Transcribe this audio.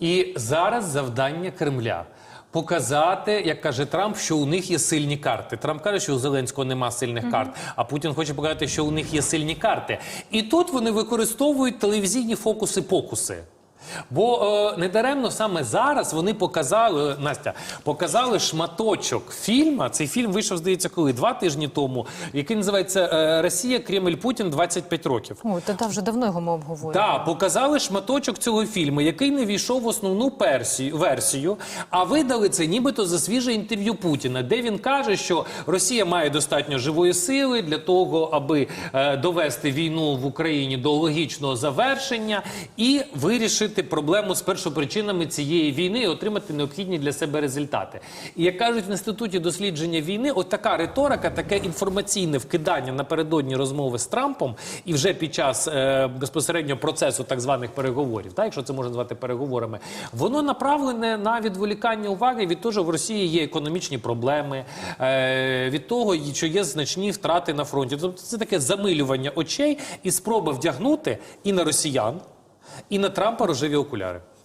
І зараз завдання Кремля. Показати, як каже Трамп, що у них є сильні карти. Трамп каже, що у Зеленського нема сильних карт, а Путін хоче показати, що у них є сильні карти. І тут вони використовують телевізійні фокуси-покуси. Бо е, недаремно саме зараз вони показали Настя, показали шматочок фільма. Цей фільм вийшов, здається, коли два тижні тому, який називається е, Росія, Кремль, Путін 25 років. О, та, та вже давно його ми обговорюємо. Так, показали шматочок цього фільму, який не війшов в основну персію, версію, а видали це нібито за свіже інтерв'ю Путіна, де він каже, що Росія має достатньо живої сили для того, аби е, довести війну в Україні до логічного завершення і вирішити проблему з першопричинами цієї війни і отримати необхідні для себе результати. І як кажуть в інституті дослідження війни, от така риторика, таке інформаційне вкидання напередодні розмови з Трампом, і вже під час е, безпосередньо процесу так званих переговорів, так, якщо це можна назвати переговорами, воно направлене на відволікання уваги від того, що в Росії є економічні проблеми, е, від того, що є значні втрати на фронті. Тобто це таке замилювання очей і спроба вдягнути і на росіян, і на Трампа рожеві окуляри.